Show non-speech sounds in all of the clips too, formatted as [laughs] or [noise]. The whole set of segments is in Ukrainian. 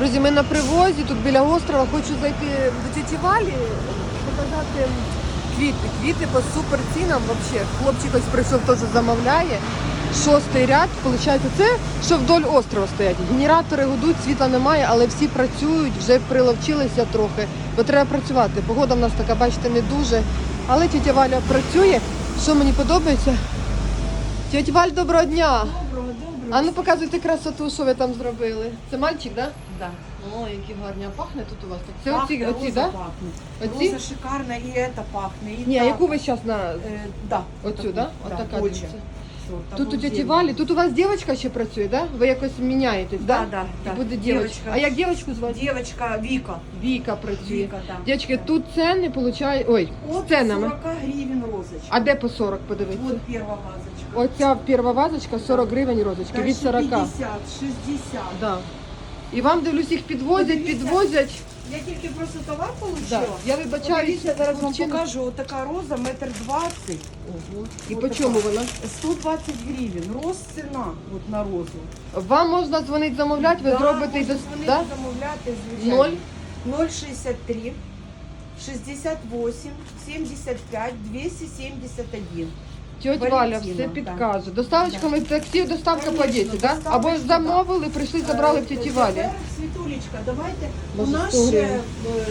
Друзі, ми на привозі, тут біля острова. Хочу зайти до тіті Валі, показати квіти. Квіти по супер цінам взагалі. Хлопчик ось прийшов, теж замовляє. Шостий ряд, виходить, це що вдоль острова стоять. Генератори гудуть, світла немає, але всі працюють, вже приловчилися трохи, бо треба працювати. Погода в нас така, бачите, не дуже. Але тітя Валя працює. Що мені подобається? Тетя Валь, доброго дня! Доброго, доброго. А ну показуйте красоту, що ви там зробили. Це мальчик, так? Да? Да. О, які гарні. А пахне тут у вас так? Це Пахне, оці, роза? Да? пахне. Оці? Роза шикарна, і это пахне. І Ні, та. яку ви зараз на Е, да. оцю, да? От така очень. дивіться. Тут у тіті. Валі, тут у вас дівчинка ще працює, да? Ви якось міняєтесь, да? Да, да, І да. буде дівчинка. А як дівчинку звати? Дівчинка Віка. Віка працює. Віка, да. Дівчатки, тут ціни получає. Ой, От ценами. 40 гривень розочка. А де по 40 подивитися? Вот перша вазочка. Оця перша вазочка 40 гривень розочки, від Дальше 40. 50, 60. Да. І вам дивлюсь, їх підвозять, Подивіться. підвозять. Я тільки просто товар Да. Я вибачаюся, Подивіться, зараз вам покажу. От така роза, метр двадцять. Ого. І по чому вона? 120 гривень. Роз ціна от на розу. Вам можна дзвонити замовляти, ви зробите і до дзвонити, да? замовляти, звичайно. Ноль? 063 68 75 271. Тьоть Валя все підкаже. Доставочками таксі, доставка по Конечно, 10, да? Або замовили, прийшли, забрали в Е, тіті Валі. Світулечка, давайте. У нас ще, е,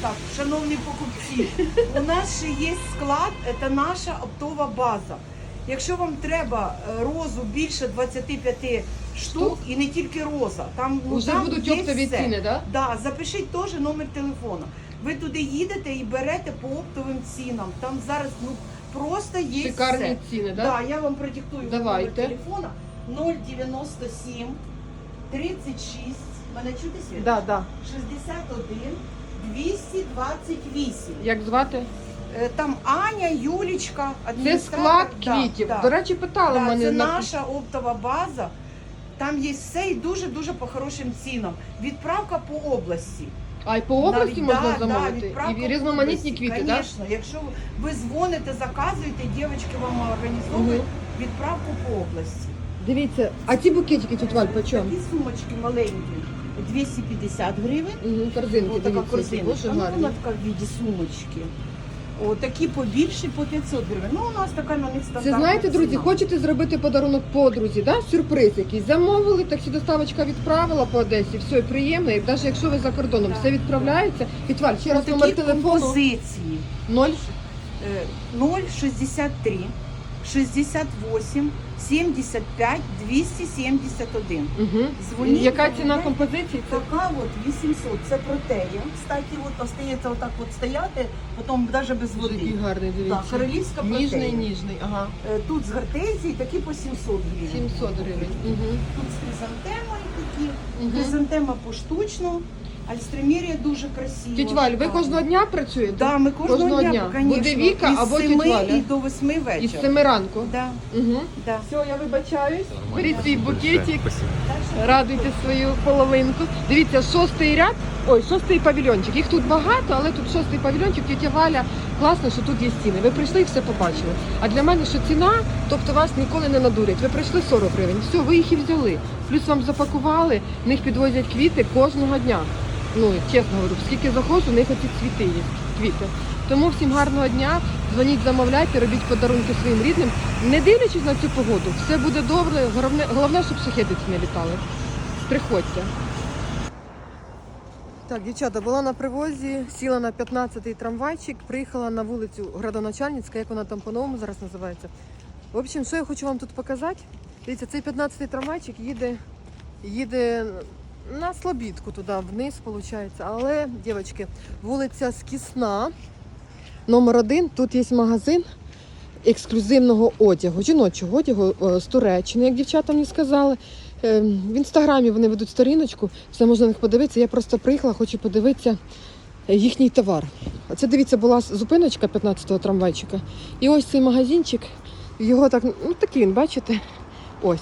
так, шановні покупці, [laughs] у нас ще є склад, це наша оптова база. Якщо вам треба е, розу більше 25 штук, і не тільки роза, там, ну, Уже там будуть є оптові все. ціни, да? Да, запишіть теж номер телефону. Ви туди їдете і берете по оптовим цінам. Там зараз ну просто є Шикарні все. ціни, да? Да, я вам продиктую Давайте. номер телефона 097 36. Мене чути світ? Да, да. 61 228. Як звати? Е, Там Аня, Юлічка, Це адміністратор. склад Да, квітів. да. До речі, питали Да, мене це на наша оптова база. Там є все і дуже-дуже по хорошим цінам. Відправка по області. А й по області Навіть, можна да, замовити. Да, відправка і різноманітні квіти, так? Звісно, якщо ви дзвоните, заказуєте, дівчатки вам організовують відправку по області. Дивіться, а ці букетики тут Валь, по чому? Такі сумочки маленькі, 250 гривень. Угу, корзинки, Ось така дивіться, які корзинка. Ну, вона така в віді сумочки. О, такі побільші по 500 гривень. Ну, у нас така на них Це стандартна знаєте, друзі, ціна. хочете зробити подарунок подрузі, да? сюрприз якийсь. Замовили, таксі доставочка відправила по Одесі, все і приємно. І навіть якщо ви за кордоном, все відправляється. Вітваль, ще раз номер телефону композиції. 0 Е, 063 68 75 271. Угу. Дзвоніть, Яка ціна композиції? Така от 800, це протея. Кстати, от остається отак от стояти, потім навіть без води. гарний, дивіться. Так, королівська Ніжний, протея. ніжний, ага. Е, Тут з гортензії такі по 700 гривень. 700 гривень. Угу. Тут з хризантемою такі. Угу. Хризантема поштучно, альстромерія дуже красива. Тетя Валь, ви кожного дня працюєте? Да, ми кожного, Кожного дня, конечно. Буде Віка Із або 7 Валя? і до 8 вечора. Із 7 ранку. Да, Угу. да. Все, я вибачаюсь. Беріть свій букетик. Радуйте свою половинку. Дивіться, шостий ряд, ой, шостий павільйончик. Їх тут багато, але тут шостий павільйончик, тетя Валя. Класно, що тут є стіни. Ви прийшли і все побачили. А для мене що ціна, тобто вас ніколи не надурять. Ви прийшли 40 гривень. Все, ви їх і взяли. Плюс вам запакували, в них підвозять квіти кожного дня. Ну, чесно говорю, скільки заходжу, у них оці цвіти є, квіти. Тому всім гарного дня, дзвоніть, замовляйте, робіть подарунки своїм рідним. Не дивлячись на цю погоду, все буде добре. Головне, головне щоб шахедиці не літали. Приходьте. Так, дівчата, була на привозі, сіла на 15-й трамвайчик, приїхала на вулицю Градоначальницька, як вона там по-новому зараз називається. В общем, що я хочу вам тут показати? Дивіться, цей 15-й трамвайчик їде, їде на Слобідку туди, вниз, виходить. Але, дівчатки, вулиця Скісна, номер один, тут є магазин ексклюзивного одягу, жіночого одягу е, з Туреччини, як дівчата мені сказали. Е, В інстаграмі вони ведуть сторіночку, все можна на них подивитися. Я просто приїхала, хочу подивитися їхній товар. Це дивіться, була зупиночка 15-го трамвайчика. І ось цей магазинчик, його так, ну такий він, бачите? Ось.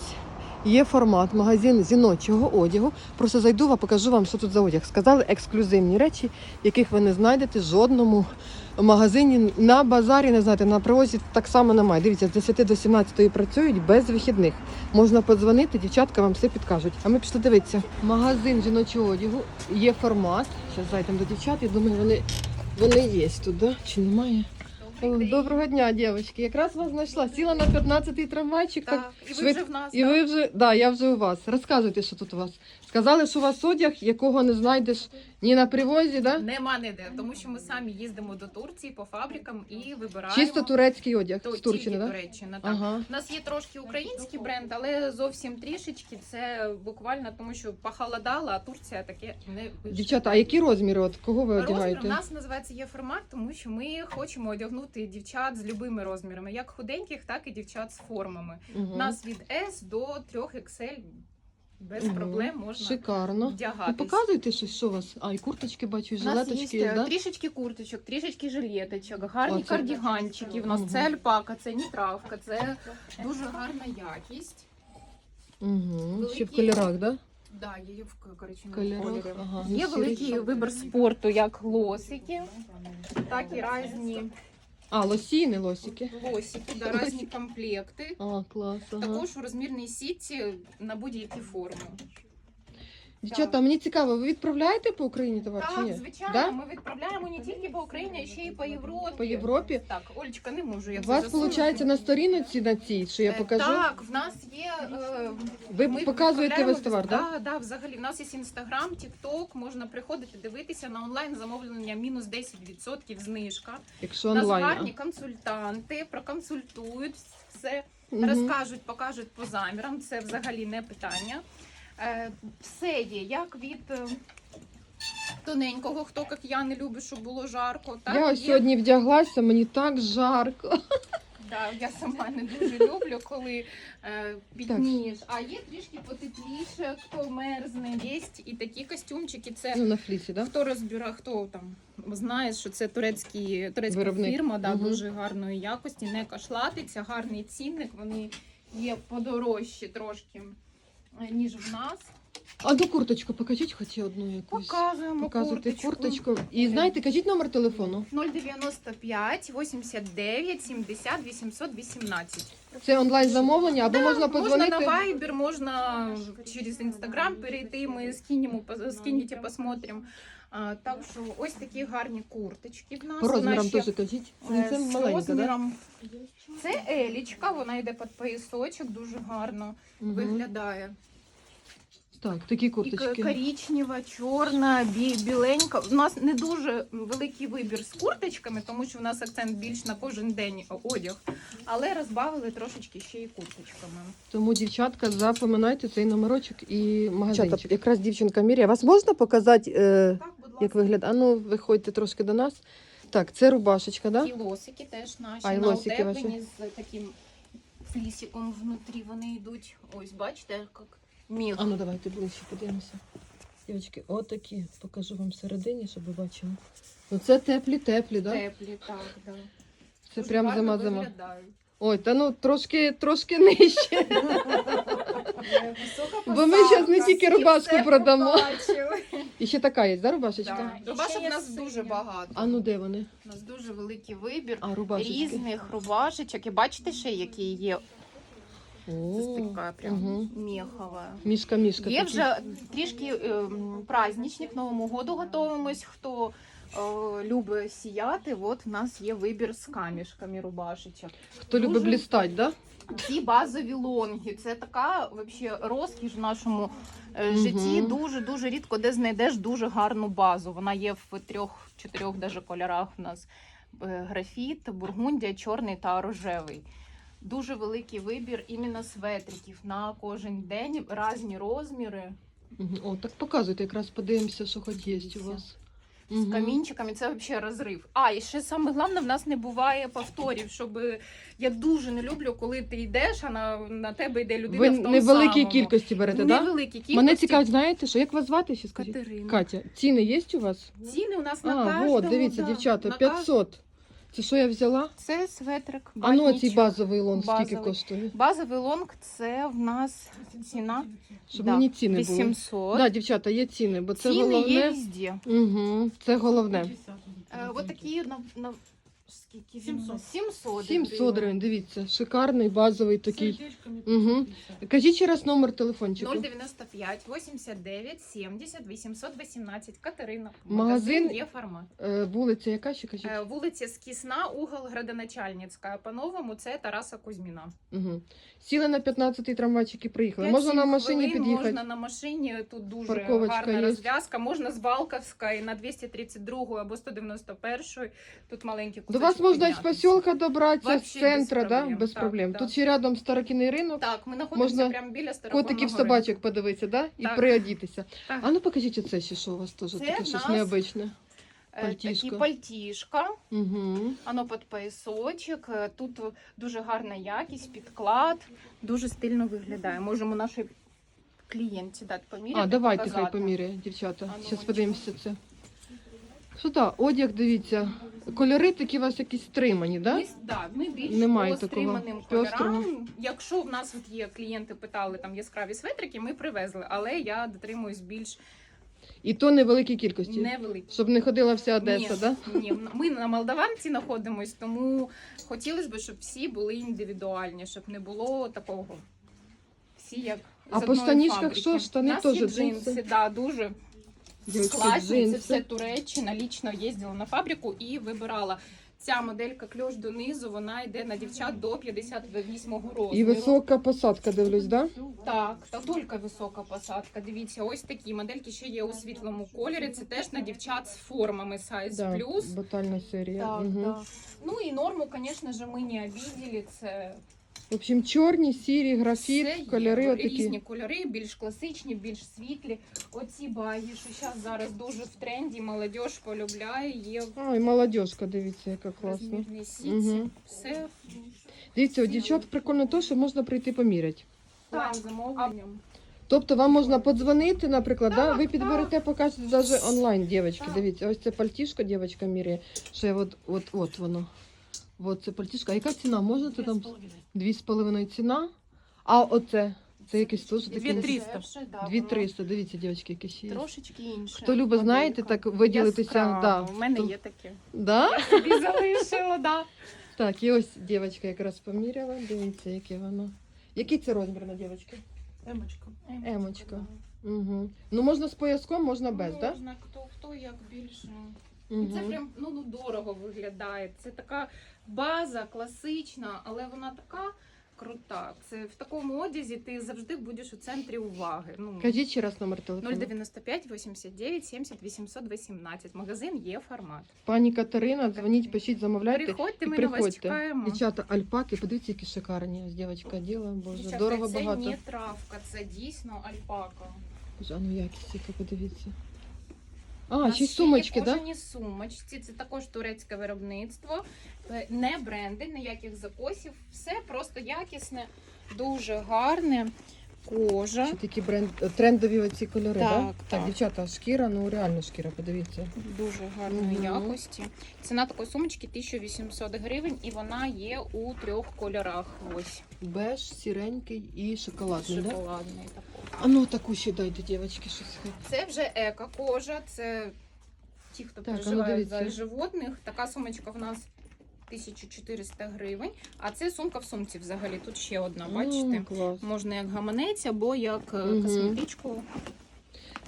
Є формат, магазин жіночого одягу. Просто зайду, вам покажу вам, що тут за одяг. Сказали ексклюзивні речі, яких ви не знайдете в жодному магазині на базарі, не знаєте, на привозі так само немає. Дивіться, з 10 до 17 працюють без вихідних. Можна подзвонити, дівчатка вам все підкажуть. А ми пішли дивитися. Магазин жіночого одягу є формат. Зараз зайдемо до дівчат. Я думаю, вони, вони є тут, да? чи немає? Доброго дня, дівчатки. Якраз вас знайшла. Сіла на 15-й трамвайчик. Так, і ви швид- вже в нас. І так? ви вже, да, я вже у вас. Розказуйте, що тут у вас. Сказали, що у вас одяг, якого не знайдеш ні на привозі, да? Нема ніде, тому що ми самі їздимо до Турції по фабрикам і вибираємо. Чисто турецький одяг То- з Турчини, тільки да? Туреччина, так. Ага. У нас є трошки український бренд, але зовсім трішечки. Це буквально тому, що похолодало, а Турція таке не виживе. Дівчата, а які розміри? От кого ви Розмір у нас називається є формат, тому що ми хочемо одягнути дівчат з любими розмірами, як худеньких, так і дівчат з формами. Угу. У нас від S до 3 XL без Мгм. проблем можна Шикарно. Ну, показуйте щось, що у вас. А, і курточки бачу, і У нас жилеточки є да? трішечки курточок, трішечки жилеточок, гарні О, це- кардіганчики. В нас Мгм. це альпака, це нітравка, це дуже гарна якість. Угу. Ще в Великі- кольорах, да? Да, є в коричневому кольорі. Ага. Є ну, великий вибір спорту, як лосики, так і різні А, лосіни, лосики. лосики, да, різні комплекти. А, клас. Ага. Також у розмірній сітці на будь-які форми. Дівчата, мені цікаво, ви відправляєте по Україні товар чи ні? Так, звичайно, Да? ми відправляємо не тільки по Україні, а ще й по Європі. По Європі? Так, Олечка, не можу я У вас, засунути. виходить, на сторінці на цій, що я Е, покажу? Так, в нас є. е, Ви ми показуєте відправляємо весь товар, віз- так? Да, да, взагалі. В нас є інстаграм, тікток, можна приходити, дивитися на онлайн замовлення мінус 10% знижка. Якщо У нас онлайн. гарні консультанти, проконсультують все, Мгм. розкажуть, покажуть по замірам. Це взагалі не питання. Е, Все є, як від. е, Тоненького, хто як я не любить, щоб було жарко. Так Я є сьогодні вдяглася, мені так жарко. Да, я сама не дуже люблю, коли е, піднієш. А є трішки потепліше, хто мерзне. Є і такі костюмчики. Це Ну, на флісі, так? хто розбирає, хто там знає, що це турецькі, турецька Виробник. фірма, да, Мгм. дуже гарної якості, не кашлатиться, гарний цінник. Вони є подорожчі трошки, ніж в нас. А до курточку покажіть хоч одну якусь. Показуємо Показуйте курточку. курточку. І знаєте, кажіть номер телефону. 095 89 70 818. Це онлайн замовлення, або Да, можна подзвонити. Можна на Viber, можна через Інстаграм перейти, ми скинемо, скинете, посмотрим. А, так що ось такі гарні курточки в нас. По розмірам теж кажіть. е, Це маленька, розміром. Це елічка, вона йде під поясочок, дуже гарно виглядає. Так, такі І курточки. коричнева, чорна, бі, біленька. У нас не дуже великий вибір з курточками, тому що у нас акцент більш на кожен день одяг. Але розбавили трошечки ще й курточками. Тому, дівчатка, запам'ятайте цей номерочок і магазинчик. якраз дівчинка міряє. Вас можна показати, е, Так. Як виглядає? А ну, виходьте трошки до нас. Так, це рубашечка, так? І лосики теж наші А, і на лосики утепленні з таким флісиком внутрі вони йдуть. Ось, бачите, як міг. А ну давайте ближче подивимося. Дівчатки, отакі. Покажу вам всередині, щоб ви бачили. Ну це теплі, теплі, так? Теплі, так, да. Це Дуже прям гарно зима зима. виглядають. Ой, та ну трошки, трошки нижче. [laughs] Висока Бо ми щас не тільки всі рубашку все продамо. побачили. І ще така є, да, рубашечка? Да. Рубашок у нас дуже багато. А ну де вони? У нас дуже великий вибір. А, рубашечки. Різних рубашечок. І бачите ще, які є? Це О, така прям угу. мехова. Мішка, мішка. Є такі. вже трішки ем, праздничник, Новому году готуємось. Хто любить сіяти, от в нас є вибір з камішками рубашечок. Хто любить блістать, да? Ці базові лонги. Це така вообще розкіш в нашому е, житті. Дуже дуже рідко де знайдеш дуже гарну базу. Вона є в трьох-чотирьох даже кольорах. У нас Е, графіт, бургундія, чорний та рожевий. Дуже великий вибір іменно светриків на кожен день, різні розміри. Мгм. О, так показуйте, якраз подивимося, що хоч є у вас. З камінчиками це взагалі розрив. А, і ще саме головне, в нас не буває повторів, щоб я дуже не люблю, коли ти йдеш, а на, на тебе йде людина. Ви в тому невеликій самому. кількості берете, так? Невеликі кількості. Мене цікавить, знаєте, що як вас звати ще скажіть? Катерина. Катя, ціни є у вас? Ціни у нас на А, кожного, от, дивіться, да, дівчата, на кож- 500. Це що я взяла? Це светрик. А ну оцей цей базовий лонг скільки Базовий. коштує? Базовий лонг це в нас ціна Щоб да, мені ціни були. 800. Да, дівчата, є ціни, бо це Ціни головне. є везде. Угу, це головне. Е, от такі на, на скільки він? 700. 700. 700 гривень, дивіться, шикарний базовий такий. Угу. Кажіть ще раз номер телефончику. 095 89 70 818. Катерина. Магазин- є формат. Е, вулиця яка ще кажіть? Е, Вулиця Скісна, угол Градоначальницька. По-новому це Тараса Кузьміна. Угу. Сіли на 15-й трамвайчик і приїхали. 5-7 Можна на машині хвилин, під'їхати. Можна на машині, тут дуже Парковочка гарна є. розв'язка. Можна з Балковської на 232 або 191. Тут маленькі До вас можна із посілка добратися, з Вообще центра, без да? проблем, без так, проблем. да. Тут ще рядом старокінний ринок, Так, ми знаходимося Можна прямо біля старого котиків собачок подивитися, да? і Так. приодітися. Так. А ну покажіть оце ще, що у вас теж Це таке в щось нас- необичне. Такі Пальтішко. пальтішка, Угу. воно під поясочок. Е, Тут дуже гарна якість, підклад, дуже стильно виглядає. Можемо нашій клієнті дати поміряти. А, давайте хай показати. поміряє, дівчата. А ну, Зараз подивимося це. Що так, одяг, дивіться. Кольори такі у вас якісь стримані, да? Ми, да, ми більш Немає по такого стриманим пестрого. кольорам. Якщо в нас от є клієнти питали там яскраві светрики, ми привезли, але я дотримуюсь більш І то невеликій кількості. невеликі. Щоб не ходила вся Одеса, ні, да? ні, ми на Молдаванці знаходимось, тому хотілося б, щоб всі були індивідуальні, щоб не було такого. Всі як А з по одної штанічках фабрики. що? Штани У нас теж джинси? джинси, да, дуже класні. Це все Туреччина. Лічно їздила на фабрику і вибирала. Ця моделька кльош донизу, вона йде на дівчат до 58-го розміру. І висока посадка, дивлюсь, да? Так, та тільки висока посадка. Дивіться, ось такі модельки ще є у світлому кольорі. Це теж на дівчат з формами Size Да, Plus. батальна серія. Так, Угу. так. Ну і норму, звісно ж, ми не обидели. Це В общем, чорні, сірі, графіт, все є. кольори отакі. різні кольори, більш класичні, більш світлі. Оці баги, що зараз зараз дуже в тренді, молодь полюбляє, є Ай, молодежка, дивіться, яка класна. сітці. Мгм. Все Дивіться, у дівчат прикольно те, що можна прийти поміряти. так, замовленням. Тобто вам можна подзвонити, наприклад, да? ви Так, підберете, покажете навіть онлайн, дівчатки. Так. Дивіться, ось це пальтішко, дівчатка міряє. Ще от, от, от воно. От це пальтішко. А яка ціна? Можна це там? Дві з половиною ціна. А оце? Це якесь теж таке. Дві не- три. 300. Дешевше, да, Дві воно триста. Дивіться, дівчатки, які ще є. Трошечки інше. Хто любить, знаєте, так виділитися. Да. У мене є таке. Да? Собі залишила, да. Так, і ось дівчатка якраз поміряла. Дивіться, яке воно. Який це розмір на дівчатки? Емочка. Емочка. Угу. Ну можна з пояском, можна без, так? Можна, хто, хто як більше. Да? І Це прям ну, ну дорого виглядає. Це така база класична, але вона така крута. Це в такому одязі ти завжди будеш у центрі уваги. Ну, Кажіть ще раз номер телефону. 095 89 70 818. Магазин є формат. Пані Катерина, дзвоніть, пишіть, замовляйте. Приходьте, і ми на вас приходьте. чекаємо. Дівчата, альпаки, подивіться, які шикарні. Дівчатка діла, боже, Дівчатка, дорого це багато. не травка, це дійсно альпака. Боже, а ну якість, яка подивіться. А, ще й сумочки, так? кожані сумочці. Це також турецьке виробництво, Е, не бренди, ніяких закосів. Все просто якісне, дуже гарне. Кожа. Ще такі бренд... трендові оці кольори, Так, да? так? так. дівчата, шкіра, ну реально шкіра, подивіться. Дуже гарної Мгм. якості. Ціна такої сумочки 1800 гривень, і вона є у трьох кольорах. Ось Беж, сіренький і шоколадний, да? шоколадний такий. А ну таку ще дайте, дівчатки, щось. Це вже еко кожа. Це ті, хто Так, а ну переживають за животних. Така сумочка в нас 1400 гривень. А це сумка в сумці взагалі. Тут ще одна, бачите? Клас. Можна як гаманець або як е, Мгм. косметичку.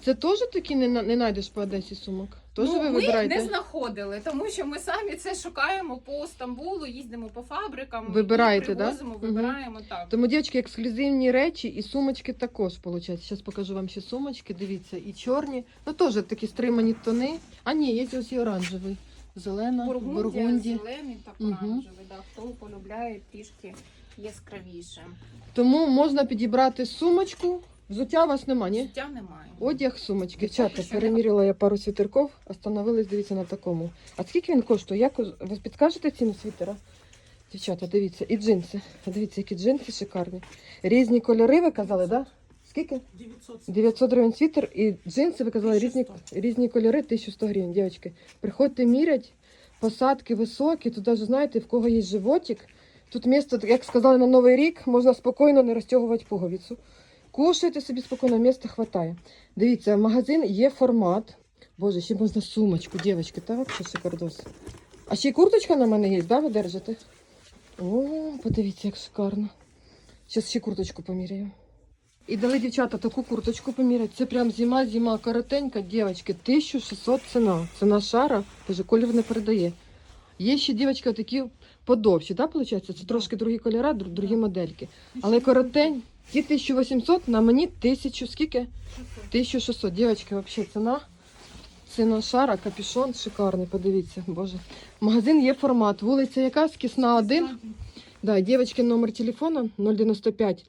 Це теж такі не, на- не знайдеш по Одесі сумок? Теж ну, ви ми вибираєте? не знаходили, тому що ми самі це шукаємо по Стамбулу, їздимо по фабрикам, Вибираєте, і да? привозимо, Мгм. вибираємо так. Тому, дівчатки, ексклюзивні речі і сумочки також виходить. Зараз покажу вам ще сумочки, дивіться, і чорні. Ну теж такі стримані тони. А ні, є ось і оранжевий. Зелена, Бургундія, бургунді. зелений та оранжевий. Да. Хто полюбляє трішки яскравіше. Тому можна підібрати сумочку. Взуття у вас нема, ні? Життя немає. Одяг, сумочки. Дівчата, що переміряла я пару світерків, остановились, дивіться на такому. А скільки він коштує? Як ви підкажете ціну світера? Дівчата, дивіться, і джинси. Дивіться, які джинси шикарні. Різні кольори, ви казали, так? Да? Скільки? 900. 900 гривень світер і джинси, ви казали, різні, 1100. різні кольори, 1100 гривень, дівчатки. Приходьте мірять, посадки високі. Тут навіть знаєте, в кого є животик. Тут місто, як сказали на Новий рік, можна спокійно не розтягувати пуговицю. Кушайте собі спокійно, місця хватає. Дивіться, магазин є формат. Боже, ще можна сумочку, дівчатки, та взагалі шикардос. А ще й курточка на мене є, да, ви держите? О, подивіться, як шикарно. Зараз ще курточку поміряю. І дали дівчата таку курточку поміряти. Це прям зима, зима, коротенька, дівчатки, 1600 ціна. Ціна шара, даже колір не передає. Є ще дівчатки такі подовші, да, виходить? Це трошки другі кольори, дру- другі модельки. Але коротень, ті 1800, на мені 1000, скільки? 1600. Дівчатки, взагалі ціна. Ціна шара, капюшон шикарний, подивіться, боже. Магазин є формат. Вулиця яка? Скісна 1. Да, дівчатки, номер телефона 095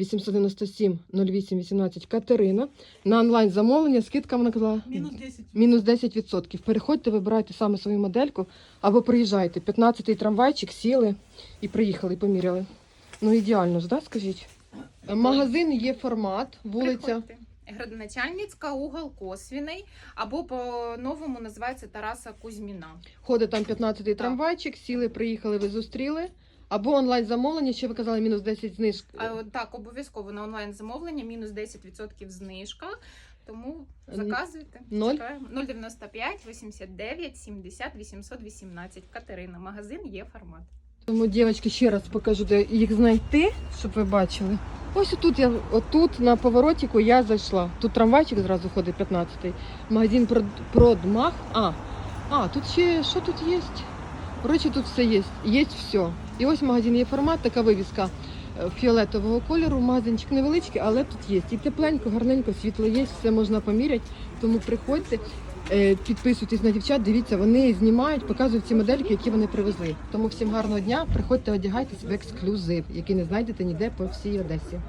897 08 18 Катерина. На онлайн замовлення скидка вона казала Мінус 10. мінус 10%. Переходьте, вибирайте саме свою модельку або приїжджайте. 15-й трамвайчик, сіли і приїхали, і поміряли. Ну ідеально ж, да, скажіть? Магазин є формат, вулиця. Приходьте. Градоначальницька, угол Косвіний, або по-новому називається Тараса Кузьміна. Ходить там 15-й трамвайчик, сіли, приїхали, ви зустріли. Або онлайн замовлення, ще ви казали, мінус 10 знижок. А, так, обов'язково на онлайн замовлення, мінус 10% знижка. Тому заказуйте. Ноль? Чекаємо. 095 89 70 818. Катерина. Магазин є формат. Тому, дівчатки, ще раз покажу, де їх знайти, щоб ви бачили. Ось тут я отут на поворотику я зайшла. Тут трамвайчик зразу ходить 15-й. Магазин Прод- Продмах. А, а, тут ще що тут є? Коротше, тут все є. Є все. І ось магазин є формат, така вивіска е, фіолетового кольору. Магазинчик невеличкий, але тут є. І тепленько, гарненько, світло є, все можна поміряти. Тому приходьте. Е, Підписуйтесь на дівчат, дивіться, вони знімають, показують ці модельки, які вони привезли. Тому всім гарного дня. Приходьте, одягайтесь в ексклюзив, який не знайдете ніде по всій Одесі.